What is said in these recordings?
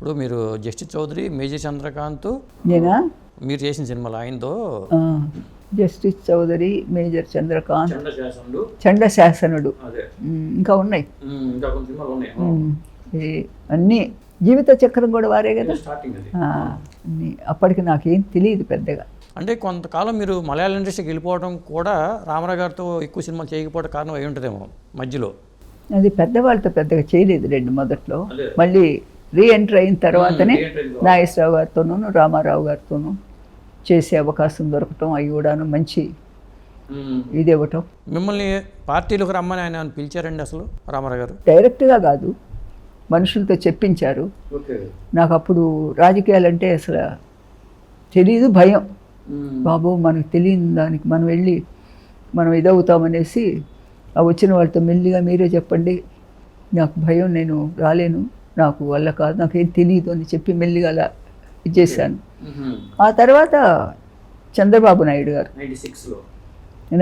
ఇప్పుడు మీరు justice Chowdary major Chandrakant. నేనా? మీరు చేసిన సినిమాలు ఆయనతో. Justice Chowdary major Chandrakanth. చంద్రశాసనుడు. చండ శాసనుడు అదే. ఉమ్, ఇంకా ఉన్నాయి. ఇంకా కొన్ని సినిమాలు ఉన్నాయి. ఉమ్, ఈ అన్నీ జీవిత చక్రం కూడా వారే కదా? స్టార్టింగ్ అది. ఆ, అన్నీ. అప్పటికి నాకేం తెలియదు పెద్దగా. అంటే కొంతకాలం మీరు మలయాళ ఇండస్ట్రీకి వెళ్ళిపోవడం కూడా రామారావు గారితో ఎక్కువ సినిమాలు చేయకపోవడం కారణం అయి ఉంటుందేమో మధ్యలో. అది పెద్దవాళ్ళతో పెద్దగా చేయలేదు రెండు మొదట్లో. మళ్ళీ రీ ఎంటర్ అయిన తర్వాతనే తర్వాత. నాగేశ్వరరావు గారితోనూ రామారావు గారితోనూ చేసే అవకాశం దొరకటం అవి కూడాను మంచి ఇది ఇవ్వటం. మిమ్మల్ని పార్టీలకు రమ్మని ఆయన పిలిచారండి అసలు రామారావు గారు? డైరెక్ట్గా కాదు మనుషులతో చెప్పించారు. ఓకే. నాకు అప్పుడు రాజకీయాలంటే అసలు తెలీదు భయం. బాబు మనకు తెలియని దానికి మనం వెళ్ళి మనం ఇదవుతామనేసి ఆ వచ్చిన వాళ్ళతో మెల్లిగా మీరే చెప్పండి. నాకు భయం నేను రాలేను. నాకు వల్ల కాదు నాకేం తెలియదు అని చెప్పి మెల్లిగా అలా ఇచ్చేసాను ఆ తర్వాత చంద్రబాబు నాయుడు గారు.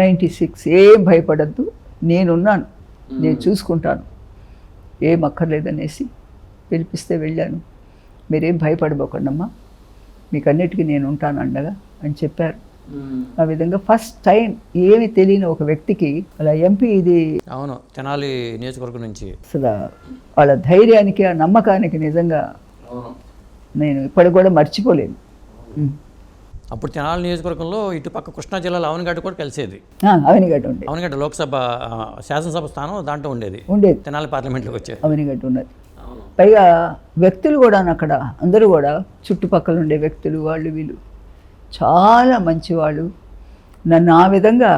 నైంటీ సిక్స్ ఏం భయపడద్దు నేనున్నాను నేను చూసుకుంటాను. ఏం అక్కర్లేదనేసి పిలిపిస్తే వెళ్ళాను. మీరేం భయపడబోకండమ్మా మీకు అన్నిటికీ నేను ఉంటాను అండగా అని చెప్పారు. ఆ విధంగా ఫస్ట్ టైం ఏమి తెలియని ఒక వ్యక్తికి అలా ఎంపీ ఇది అవును తెనాలి నియోజకవర్గం నుంచి. అసలు వాళ్ళ ధైర్యానికి ఆ నమ్మకానికి నిజంగా అవును. నేను ఇప్పటికి కూడా మర్చిపోలేను. అప్పుడు తెనాలి నియోజకవర్గంలో ఇటు పక్క కృష్ణా జిల్లాలో అవనగడ్డ కూడా కలిసేది. ఆ, అవనిగడ్డ ఉండే అవనగడ్డ లోక్సభ శాసనసభ స్థానం దాంట్లో ఉండేది. ఉండేది. తెనాలి పార్లమెంట్లోకి వచ్చేది. అవనిగడ్డ ఉన్నది. అవును. పైగా వ్యక్తులు కూడా అక్కడ అందరూ కూడా చుట్టుపక్కల ఉండే వ్యక్తులు వాళ్ళు వీళ్ళు. చాలా మంచివాళ్ళు. నన్ను ఆ విధంగా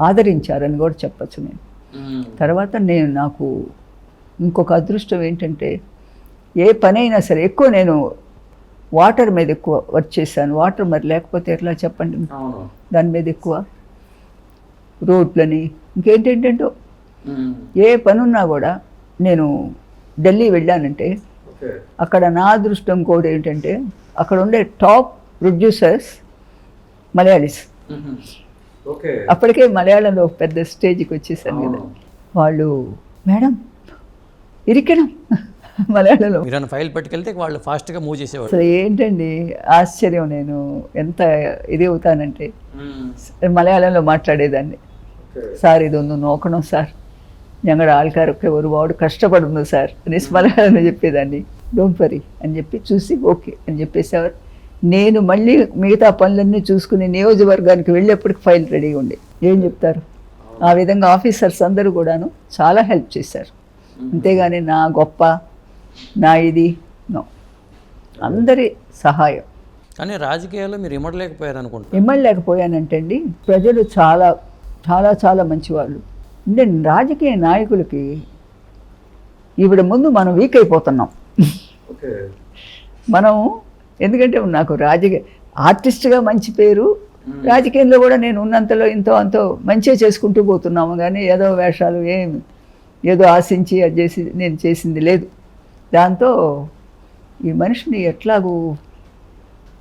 ఆదరించారని కూడా చెప్పచ్చు నేను. తర్వాత నేను నాకు ఇంకొక అదృష్టం ఏంటంటే ఏ పనైనా సరే ఎక్కువ నేను వాటర్ మీద ఎక్కువ వర్క్ చేశాను. వాటర్ మరి లేకపోతే ఎట్లా చెప్పండి? దాని మీద ఎక్కువ. రోడ్లని. ఇంకేంటేంటో ఏ పనున్నా కూడా నేను ఢిల్లీ వెళ్ళానంటే అక్కడ నా అదృష్టం కూడా ఏంటంటే అక్కడ ఉండే టాప్ ప్రొడ్యూసర్స్ మలయాళీస్. అప్పటికే మలయాళంలో పెద్ద స్టేజ్కి వచ్చేసాను కదా. వాళ్ళు మేడం ఇరికడం మలయాళంలో. మీరు ఫైల్ పట్టుకెళ్తే వాళ్ళు ఫాస్ట్గా మూవ్ చేసే అసలు ఏంటండి? ఆశ్చర్యం నేను. ఎంత ఇది అవుతానంటే. మలయాళంలో మాట్లాడేదాన్ని. సార్ ఇది ఉంది నోకడం సార్. ఎంగడ ఆల్కారొక్క ఎవరు వాడు കഷ്ടപ്പെടുന്നു సార్. అనేసి మలయాళంలో చెప్పేదాన్ని. డోంట్ వరీ అని చెప్పి చూసి ఓకే అని చెప్పేసి నేను మళ్ళీ మిగతా పనులన్నీ చూసుకుని నియోజకవర్గానికి వెళ్ళేప్పటికి ఫైల్ రెడీగా ఉండే. ఏం చెప్తారు? ఆ విధంగా ఆఫీసర్స్ అందరూ కూడాను చాలా హెల్ప్ చేశారు. అంతేగాని నా గొప్ప నా ఇది నో. అందరి సహాయం. కానీ రాజకీయాల్లో మీరు ఇమ్మడలేకపోయారు అనుకుంటా ఇమ్మలేకపోయానంటే అండి ప్రజలు చాలా చాలా చాలా మంచివాళ్ళు. అంటే రాజకీయ నాయకులకి ఈవిడ ముందు మనం వీక్ అయిపోతున్నాం. ఓకే. మనం ఎందుకంటే నాకు రాజకీయ ఆర్టిస్ట్గా మంచి పేరు రాజకీయంలో కూడా నేను ఉన్నంతలో ఇంతో అంతో మంచిగా చేసుకుంటూ పోతున్నాము. కానీ ఏదో వేషాలు ఏం ఏదో ఆశించి అది చేసి నేను చేసింది లేదు. దాంతో ఈ మనిషిని ఎట్లాగూ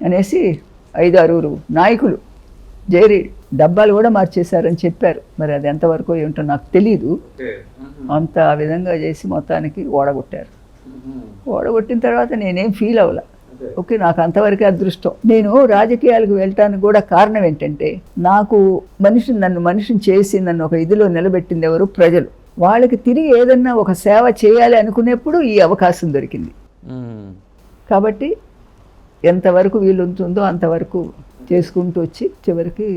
అనేసి ఐదు ఆరుగురు నాయకులు చేరి డబ్బాలు కూడా మార్చేశారని చెప్పారు. మరి అది ఎంతవరకు ఏమిటో నాకు తెలియదు ఓకే. అంత ఆ విధంగా చేసి మొత్తానికి ఓడగొట్టారు. ఓడగొట్టిన తర్వాత నేనేం ఫీల్ అవ్వలే. ఓకే నాకు అంతవరకే అదృష్టం. నేను రాజకీయాలకు వెళ్ళటానికి కూడా కారణం ఏంటంటే నాకు మనిషిని నన్ను మనిషిని చేసి నన్ను ఒక ఇదిలో నిలబెట్టింది ఎవరు? ప్రజలు. వాళ్ళకి తిరిగి ఏదన్నా ఒక సేవ చేయాలి అనుకునేప్పుడు ఈ అవకాశం దొరికింది. కాబట్టి ఎంతవరకు వీలుంటుందో అంతవరకు చేసుకుంటూ వచ్చి చివరికి